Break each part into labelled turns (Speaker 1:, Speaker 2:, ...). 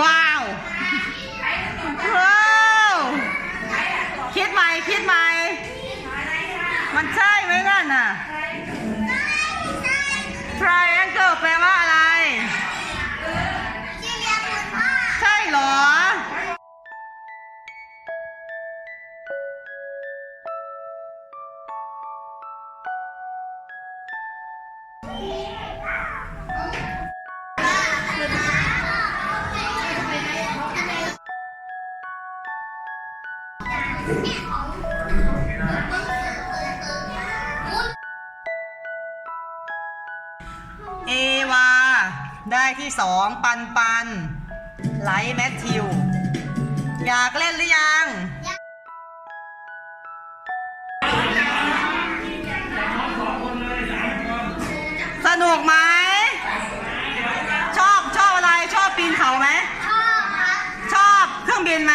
Speaker 1: ว้าวว้าวคิดใหม่คิดใหม่ มันใช่ไหมนั่นน่ะ triangle แปลว่าอะไร ใช่หรอ เอวา ได้ที่สองปันปันไลท์แมทธิว อยากเล่นหรือยัง สนุกไหม ชอบชอบอะไรชอบปีนเขาไหม ชอบเครื่องบินไหม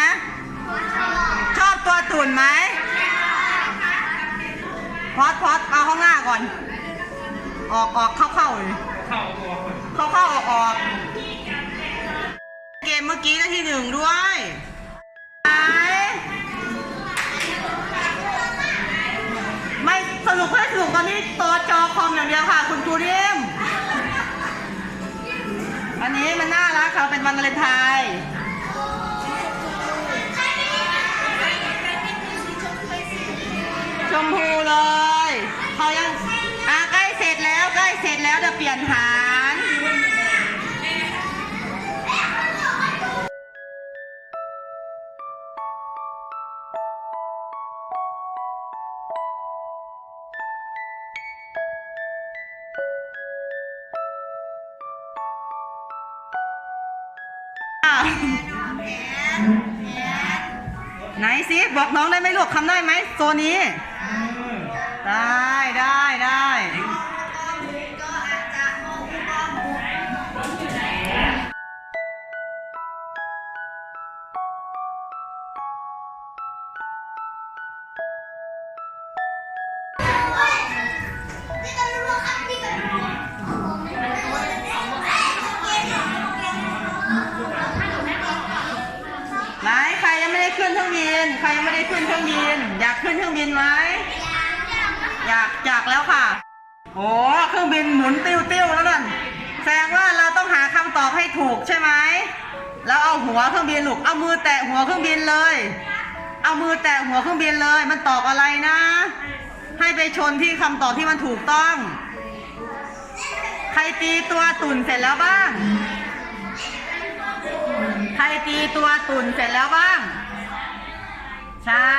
Speaker 1: ชอบตัวตุ่นไหมพอดพอดเอาข้างหน้าก่อน ออกออกเข้าเข้าเลย เข้าเข้าออกออกเกมเมื่อกี้ได้ที่หนึ่งด้วยไหนไม่สนุกไม่สนุกตอนนี้ตัวจอคอมอย่างเดียวค่ะ คุณครูดิมอันนี้มันน่ารักค่ะเป็นวันวาเลนไทน์ชมพูเลยเขายัง แล้วจะเปลี่ยนฐานอะไหนสิบอกน้องได้ไหมลูกทำได้ไหมโซนนี้ ได้ได้ได้ นเครื่องบิน อยากขึ้นเครื่องบินไหมอยากอยากแล้วค่ะโอ้เครื่องบินหมุนติ้วติ้วแล้วนั่นแสดงว่าเราต้องหาคำตอบให้ถูกใช่ไหมแล้วเอาหัวเครื่องบินลูกเอามือแตะหัวเครื่องบินเลย เอามือแตะหัวเครื่องบินเลย มันตอบอะไรนะ ให้ไปชนที่คำตอบที่มันถูกต้อง ใครตีตัวตุ่นเสร็จแล้วบ้าง ใครตีตัวตุ่นเสร็จแล้วบ้าง ใช่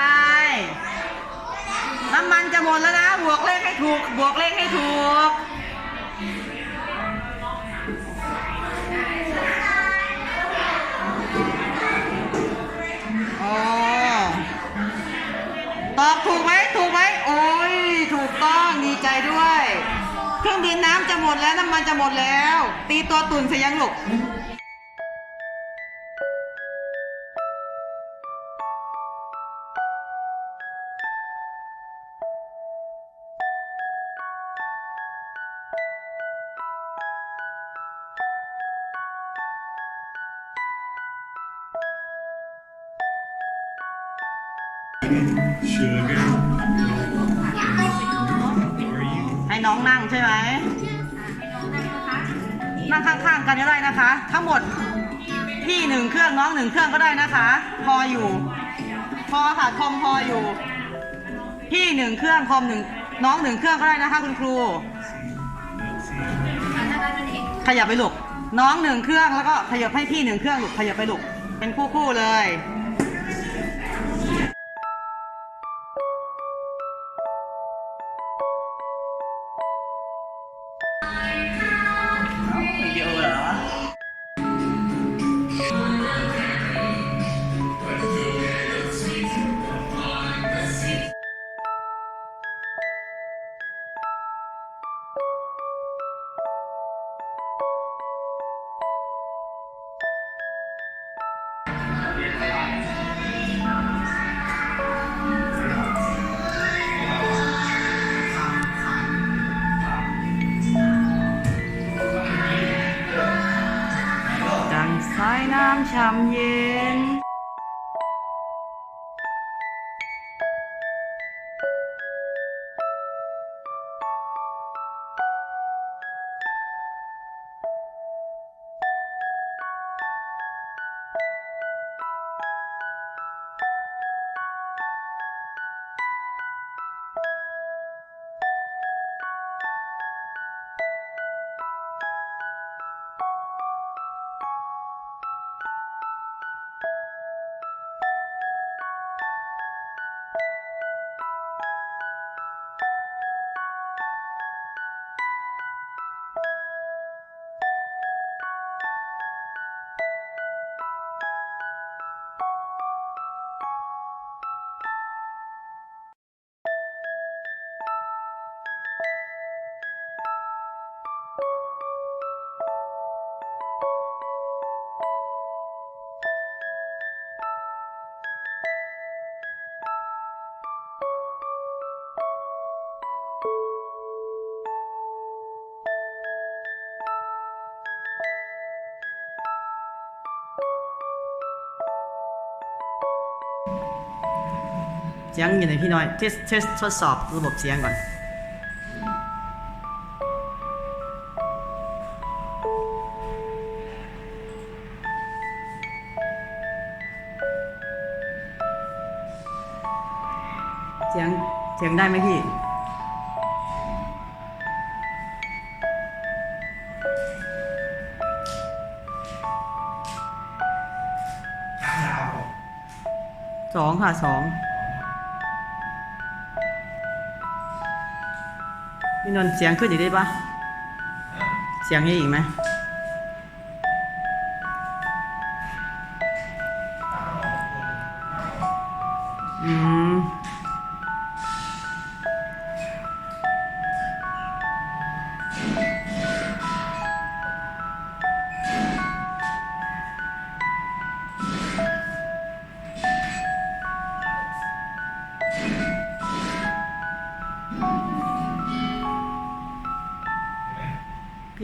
Speaker 1: น้ำมันจะหมดแล้วนะ บวกเลขให้ถูก บวกเลขให้ถูก โอ้ตอบถูกไหมถูกไหมโอ้ย ถูกต้องดีใจด้วย เครื่องบินน้ำจะหมดแล้ว น้ำมันจะหมดแล้ว ตีตัวตุ่นเสียยังลูก
Speaker 2: Sugar.
Speaker 1: ให้น้องนั่งใช่ไหม นั่งข้างๆกันก็ได้นะคะ ทั้งหมดพี่หนึ่งเครื่องน้องหนึ่งเครื่องก็ได้นะคะ พออยู่ พอค่ะคอมพออยู่ พี่หนึ่งเครื่องคอมหนึ่งน้องหนึ่งเครื่องก็ได้นะคะ คุณครู ขยับไปลูกน้องหนึ่งเครื่องแล้วก็ขยับให้พี่หนึ่งเครื่องลูกขยับไปลูกเป็นคู่ๆเลยามเย็น เสียงอยู่ในพี่น้อยเทสเทสทดสอบระบบเสียงก่อนเสียงเสียงได้ไหมพี่สองค่ะสอง นนท์เสียงขึ้นอีกได้ปะเสียงยังอีกไหม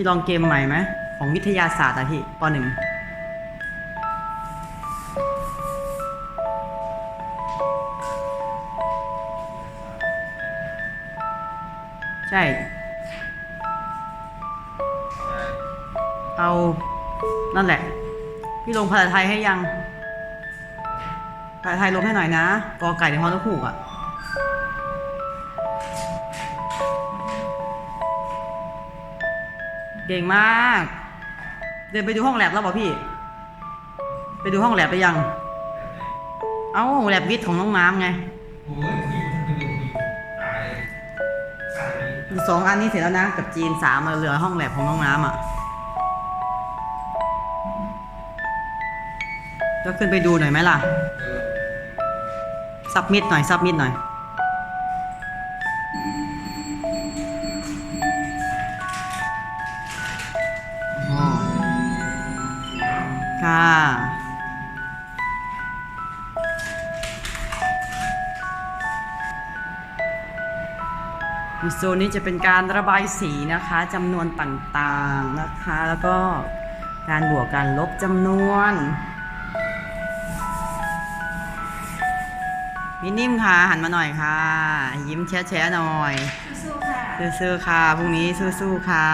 Speaker 1: พี่ลองเกมใหม่ไหมของวิทยาศาสตร์อะพี่ปหนึ่งใช่ เอา นั่นแหละ พี่ลงภาษาไทยให้ยัง ภาษาไทยลงให้หน่อยนะ กอไก่ในฮอนกฮูกอะ เก่งมาก เดินไปดูห้องแลบแล้วบอกพี่ ไปดูห้องแลบไปยัง เอ้าแลบวิทย์ของน้องน้ำไง
Speaker 2: อี
Speaker 1: กสองอันนี้เสร็จแล้วนะ กับจีนสามเหลือห้องแลบของน้องน้ำอะก็ขึ้นไปดูหน่อยไหมล่ะ ซับมิดหน่อย ซับมิดหน่อย โซนนี้จะเป็นการระบายสีนะคะจำนวนต่างๆนะคะ แล้วก็การบวกการลบจำนวนมินิ่มค่ะ หันมาหน่อยค่ะ ยิ้มแชะๆหน่อย
Speaker 3: สู้ๆค่ะ
Speaker 1: สู้ๆค่ะพรุ่งนี้สู้ๆค่ะ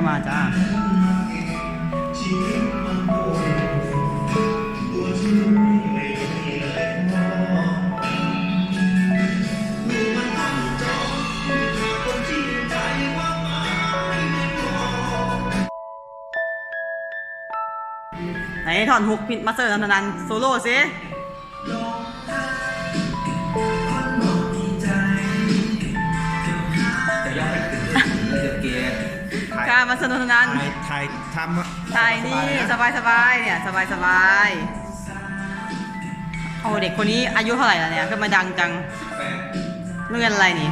Speaker 1: ก็มาจ้าไหนถอนฮุกพินมาเตอร์นันนันโซโล่สิ
Speaker 2: มา
Speaker 1: สนุนนัน
Speaker 2: ถ่ายถ่ายทำ
Speaker 1: ใช่นี่สบายสบายๆเนี่ยสบายสบายโอ้เด็กคนนี้อายุเท่าไหร่แล้วเนี่ยขึ้นมาดังจัง
Speaker 2: แปด
Speaker 1: เรื่องอะไรนี่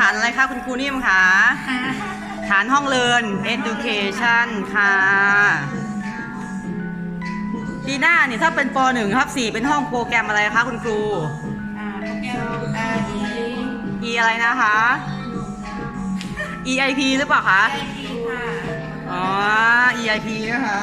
Speaker 1: ฐานอะไรคะคุณครูนิ่มคะฐานห้องเรียน education ค่ะปีหน้านี่ถ้าเป็นป .1 ครับ4เป็นห้องโปรแกรมอะไรคะคุณครู
Speaker 3: อ่าโปรแกรม R E
Speaker 1: E อะไรนะคะ EIP หรือเปล่าคะ
Speaker 3: I P ค่ะ
Speaker 1: อ๋อ EIP นะคะ